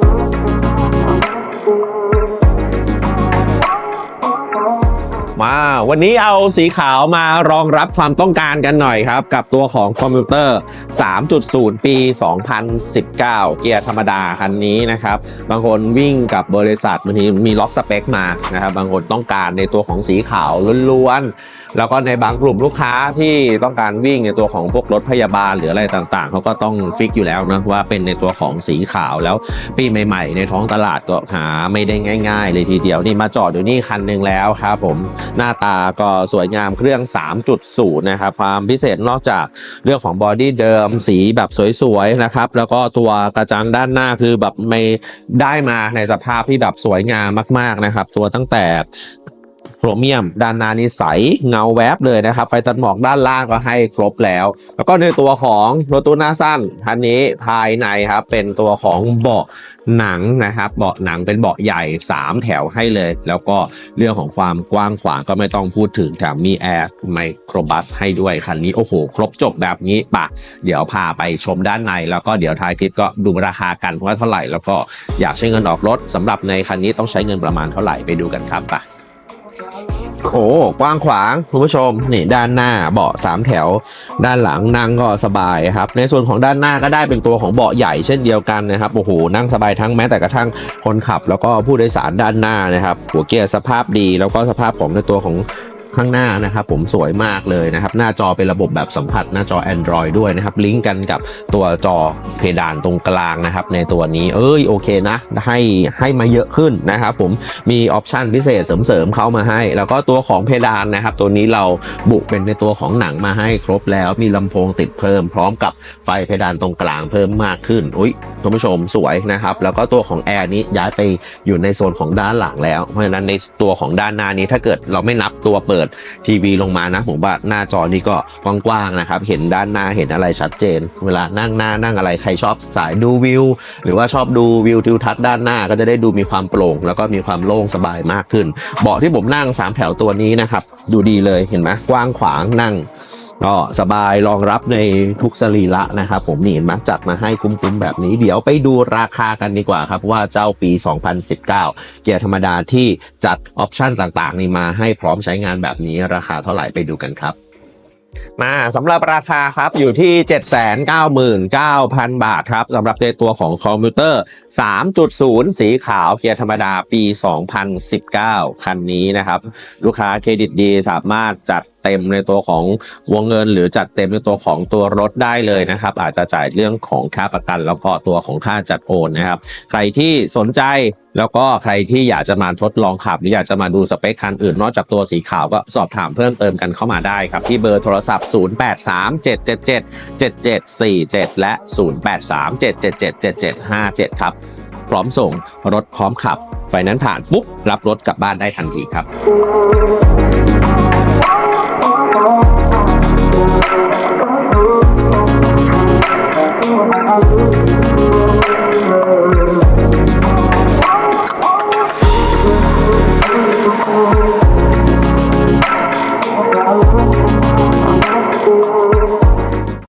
Thank you. มาวันนี้เอาสีขาวมารองรับความต้องการกันหน่อยครับ กับตัวของคอมพิวเตอร์ 3.0 ปี 2019 เกียร์ธรรมดาคันนี้นะครับ บางคนวิ่งกับบริษัทบางทีมีล็อกสเปคมานะครับ บางคนต้องการในตัวของสีขาวล้วนๆ แล้วก็ในบางกลุ่มลูกค้าที่ต้องการวิ่งในตัวของพวกรถพยาบาลหรืออะไรต่างๆ เขาก็ต้องฟิกอยู่แล้วนะว่าเป็นในตัวของสีขาวแล้วปีใหม่ ๆ ในท้องตลาดก็หาไม่ได้ง่าย ๆ เลยทีเดียวนี่มาจอดอยู่นี่คันหนึ่งแล้วครับผมหน้าตาก็สวยงามเครื่อง 3.0 นะครับ ความพิเศษนอกจากเรื่องของบอดี้เดิมสีแบบสวยๆนะครับ แล้วก็ตัวกระจังด้านหน้าคือแบบไม่ได้มาในสภาพที่แบบสวยงามมากๆนะครับ ตัวตั้งแต่ รเมียม ด้านหน้านี่ใสเงาแวบเลยนะครับ ไฟตัดหมอกด้านล่างก็ให้ครบแล้ว แล้วก็ในตัวของรถตู้หน้าสั้นทันนี้ภายในครับ เป็นตัวของเบาะหนังนะครับ เบาะหนังเป็นเบาะใหญ่ 3 แถวให้เลย แล้วก็เรื่องของความกว้างขวางก็ไม่ต้องพูดถึงแถมมีแอร์ไมโครบัสให้ด้วยคันนี้โอ้โห ครบจบแบบนี้ปะ เดี๋ยวพาไปชมด้านใน แล้วก็เดี๋ยวท้ายคลิปก็ดูราคากันว่าเท่าไหร่ แล้วก็อยากใช้เงินออกรถสำหรับในคันนี้ต้องใช้เงินประมาณเท่าไหร่ไปดูกันครับปะ โอ้กว้างขวางคุณผู้ชมนี่ด้านหน้าเบาะสามแถว ด้านหลังนั่งก็สบายครับ ในส่วนของด้านหน้าก็ได้เป็นตัวของเบาะใหญ่เช่นเดียวกันนะครับโอ้โหนั่งสบายทั้งแม้แต่กระทั่งคนขับ แล้วก็ผู้โดยสารด้านหน้านะครับหัวเกียร์สภาพดี แล้วก็สภาพของในตัวของ ข้างหน้านะครับผมสวยมากเลยนะครับ หน้าจอเป็นระบบแบบสัมผัสหน้าจอ Android ด้วยนะครับลิงก์กันกับตัวจอเพดานตรงกลางนะครับในตัวนี้เอ้ยโอเคนะให้ให้มาเยอะขึ้นนะครับผมมีออปชันพิเศษเสริมๆเข้ามาให้ แล้วก็ตัวของเพดานนะครับตัวนี้เราบุเป็นในตัวของหนังมาให้ครบแล้วมีลำโพงติดเพิ่ม พร้อมกับไฟเพดานตรงกลางเพิ่มมากขึ้นอุ้ยท่านผู้ชมสวยนะครับแล้วก็ตัวของแอร์นี้ย้ายไปอยู่ในโซนของด้านหลังแล้วเพราะฉะนั้นในตัวของด้านหน้านี้ถ้าเกิดเราไม่นับตัวเปิดทีวีลงมานะผมว่าหน้าจอนี่ก็กว้างๆนะครับ เห็นด้านหน้าเห็นอะไรชัดเจน เวลานั่งหน้านั่งอะไรใครชอบสายดูวิว หรือว่าชอบดูวิวทิวทัศน์ด้านหน้าก็จะได้ดูมีความโปร่ง แล้วก็มีความโล่งสบายมากขึ้น เบาะที่ผมนั่ง 3 แถวตัวนี้นะครับ ดูดีเลยเห็นไหมกว้างขวางนั่ง ก็สบายรองรับในทุกสรีระนะครับผมนี่เห็นไหมจัดมาให้คุ้มๆแบบนี้ เดี๋ยวไปดูราคากันดีกว่าครับว่าเจ้าปี 2019 เกียร์ธรรมดาที่จัดออปชันต่างๆ นี่มาให้พร้อมใช้งานแบบนี้ราคาเท่าไหร่ไปดูกันครับมาสำหรับราคาครับอยู่ที่ 799,000 บาทครับสำหรับในตัวของคอมพิวเตอร์ 3.0 สีขาวเกียร์ธรรมดาปี 2019 คันนี้นะครับ ลูกค้าเครดิตดีสามารถจัด เต็มในตัวของวงเงิน หรือจัดเต็มในตัวของตัวรถได้เลยนะครับ อาจจะจ่ายเรื่องของค่าประกัน แล้วก็ตัวของค่าจัดโอนนะครับ ใครที่สนใจแล้วก็ใครที่อยากจะมาทดลองขับ หรืออยากจะมาดูสเปคคันอื่น นอกจากตัวสีขาวก็สอบถามเพิ่มเติมกันเข้ามาได้ครับ ที่เบอร์โทรศัพท์ 0837777747 และ 0837777757 ครับ พร้อมส่งรถพร้อมขับไฟนั้นผ่านปุ๊บรับรถกลับบ้านได้ทันทีครับ